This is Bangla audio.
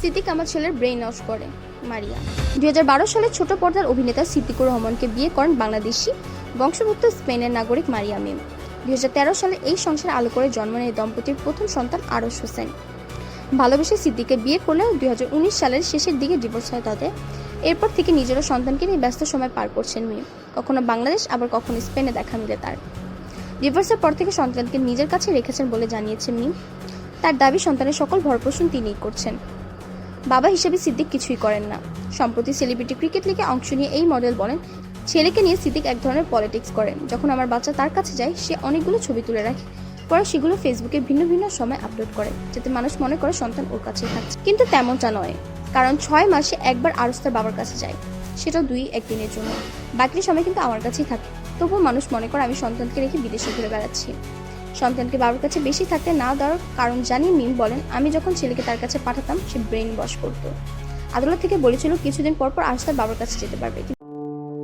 সিদ্দিক আমার ছেলের ব্রেইন ওয়াশ করে, মারিয়া। দুই সালে ছোট পর্দার অভিনেতা সিদ্দিকুর রহমানকে বিয়ে করেন বাংলাদেশি বংশভুক্ত স্পেনের নাগরিক মারিয়া মিম। দু সালে এই সংসারে আলো করে জন্ম নেয় দম্পতির প্রথম সন্তান আরস হোসেন। ভালোবেসে সিদ্দিককে বিয়ে করলেও দু হাজার উনিশ সালের শেষের দিকে ডিভোর্স হয় তাদের এরপর থেকে নিজেরও সন্তানকে নিয়ে ব্যস্ত সময় পার করছেন মিম। কখনো বাংলাদেশ, আবার কখনো স্পেনে দেখা মিলে তার। ডিভোর্সের পর থেকে সন্তানকে নিজের কাছে রেখেছেন বলে জানিয়েছেন মিম। তার দাবি, সন্তানের সকল ভরপোষণ তিনিই করছেন। বাবা হিসেবে সিদ্দিক কিছুই করেন না। সম্প্রতি সেলিব্রিটি ক্রিকেট লিগে অংশ নিয়ে এই মডেল বলেন, ছেলেকে নিয়ে সিদ্দিক এক ধরনের পলিটিক্স করেন। যখন আমার বাচ্চা তার কাছে যায়, সে অনেকগুলো ছবি তুলে রাখে। পরে সেগুলো ফেসবুকে ভিন্ন ভিন্ন সময় আপলোড করে, যাতে মানুষ মনে করে সন্তান ওর কাছে থাকছে। কিন্তু তেমনটা নয়, কারণ ছয় মাসে একবার আরস তার বাবার কাছে যায়। সেটা দুই একদিনের জন্য। বাকি সময় কিন্তু আমার কাছেই থাকে। তবুও মানুষ মনে করে আমি সন্তানকে রেখে বিদেশে ঘুরে বেড়াচ্ছি। সন্তানকে বাবার কাছে বেশি থাকতে না দেওয়ার কারণ জানি মিম বলেন, আমি যখন ছেলেকে তার কাছে পাঠাতাম, সে ব্রেন ওয়াশ করতো। আদালত থেকে বলেছিল, কিছুদিন পর পর আজ তার বাবার কাছে যেতে পারবে।